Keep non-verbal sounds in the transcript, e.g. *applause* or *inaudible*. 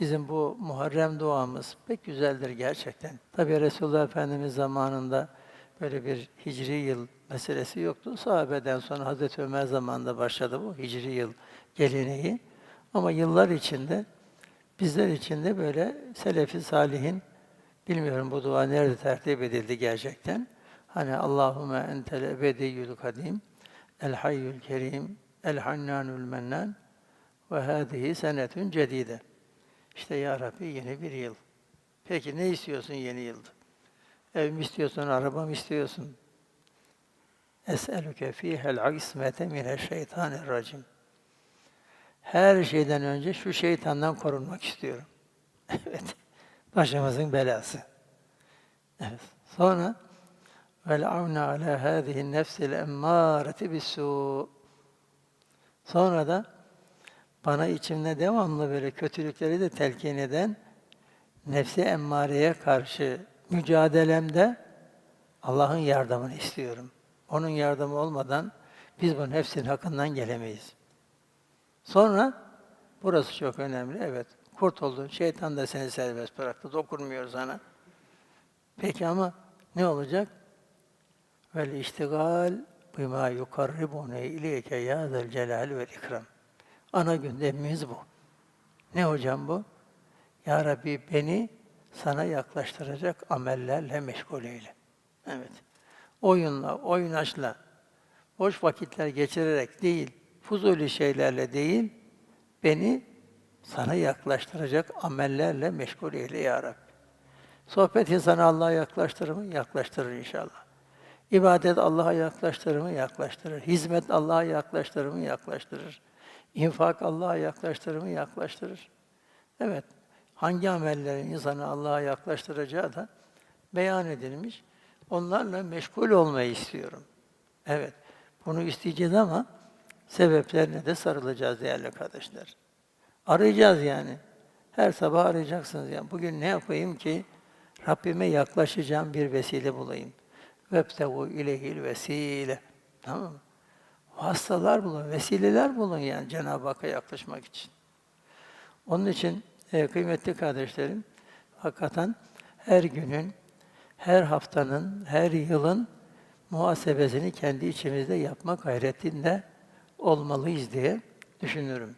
Bizim bu Muharrem duamız pek güzeldir gerçekten. Tabi Resulullah Efendimiz zamanında böyle bir hicri yıl meselesi yoktu. Sahabeden sonra Hazreti Ömer zamanında başladı bu hicri yıl geleneği. Ama yıllar içinde bizler için de böyle Selefi Salihin bilmiyorum bu dua nerede tertip edildi gerçekten. Hani Allahümme entel ebediyyül kadim, el hayyül kerim, el hannanül mennan ve hâzihi senetün cedide. İşte ya Rabbi yeni bir yıl. Peki ne istiyorsun yeni yılda? Ev mi istiyorsun, araba mı istiyorsun? Es'elüke fîhel ismete mineşşeytanirracim. Her şeyden önce şu şeytandan korunmak istiyorum. *laughs* evet. Başımızın belası. Evet. Sonra vel avna ala hâzihi nefsil emmâreti bissû. Sonra da bana içimde devamlı böyle kötülükleri de telkin eden nefsi emmareye karşı mücadelemde Allah'ın yardımını istiyorum. Onun yardımı olmadan biz bu nefsin hakkından gelemeyiz. Sonra burası çok önemli. Evet, kurtuldun. Şeytan da seni serbest bıraktı. Dokunmuyor sana. Peki ama ne olacak? Vel iştigal bima yukarribune ileyke ya zel celal ve ikram. Ana gündemimiz bu. Ne hocam bu? Ya Rabbi beni sana yaklaştıracak amellerle meşgul eyle. Evet. Oyunla, oynaşla, boş vakitler geçirerek değil, fuzuli şeylerle değil, beni sana yaklaştıracak amellerle meşgul eyle ya Rabbi. Sohbet insanı Allah'a yaklaştırır mı? Yaklaştırır inşallah. İbadet Allah'a yaklaştırır mı? Yaklaştırır. Hizmet Allah'a yaklaştırır mı? Yaklaştırır. İnfak Allah'a yaklaştırır mı? Yaklaştırır. Evet, hangi amellerin insanı Allah'a yaklaştıracağı da beyan edilmiş. Onlarla meşgul olmayı istiyorum. Evet, bunu isteyeceğiz ama sebeplerine de sarılacağız değerli kardeşler. Arayacağız yani. Her sabah arayacaksınız yani. Bugün ne yapayım ki Rabbime yaklaşacağım bir vesile bulayım. Vebtevu ilehil vesile. Tamam mı? Hastalar bulun, vesileler bulun yani Cenab-ı Hakk'a yaklaşmak için. Onun için e, kıymetli kardeşlerim, hakikaten her günün, her haftanın, her yılın muhasebesini kendi içimizde yapmak gayretinde olmalıyız diye düşünüyorum.